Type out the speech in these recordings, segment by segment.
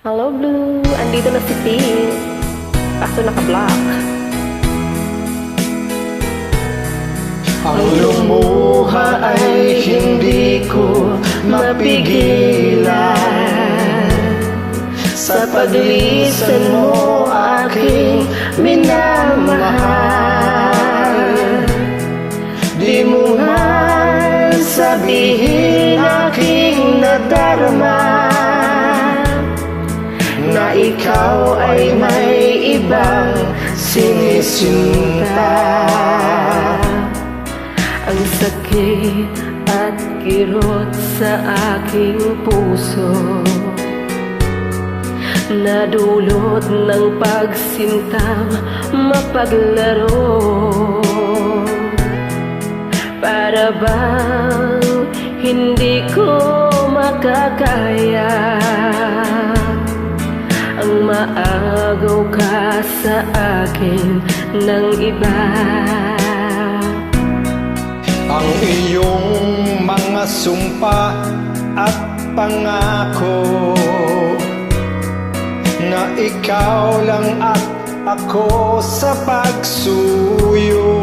Hello, Blue. Andito na si Pete. Kaso naka-block. Ang lumuha ay hindi ko mapigilan Sa paglisan mo aking minamahal Di mo man sabihin ikaw ay may ibang sinisinta. Ang sakit at kirot sa aking puso. Nadulot ng pagsintang mapaglaro. Para bang hindi ko makakaya akin ng iba. Ang iyong mga sumpa at pangako Na ikaw lang at ako sa pagsuyo.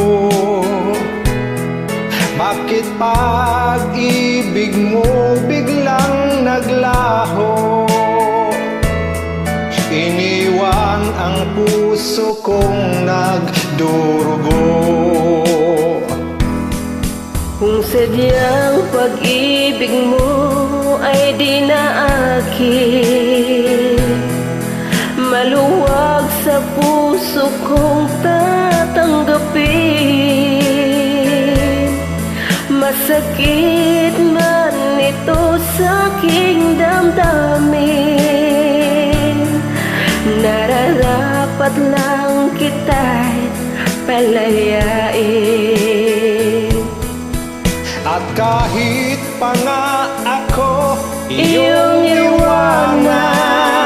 Bakit pag-ibig mo biglang naglaho? Iniwan ang puso kong nagdurugo. Kung sadyang pag-ibig mo ay di na akin Maluwag sa puso kong tatanggapin. Masakit man ito sa aking damdamin Nararapat lang kita'y palayain. At kahit pa nga ako iyong iwanan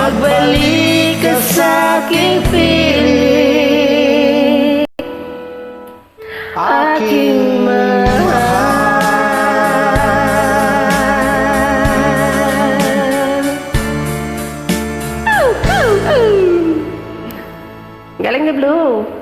Magbalik ka sa'king piling Aking mahal. Galing ni Blue.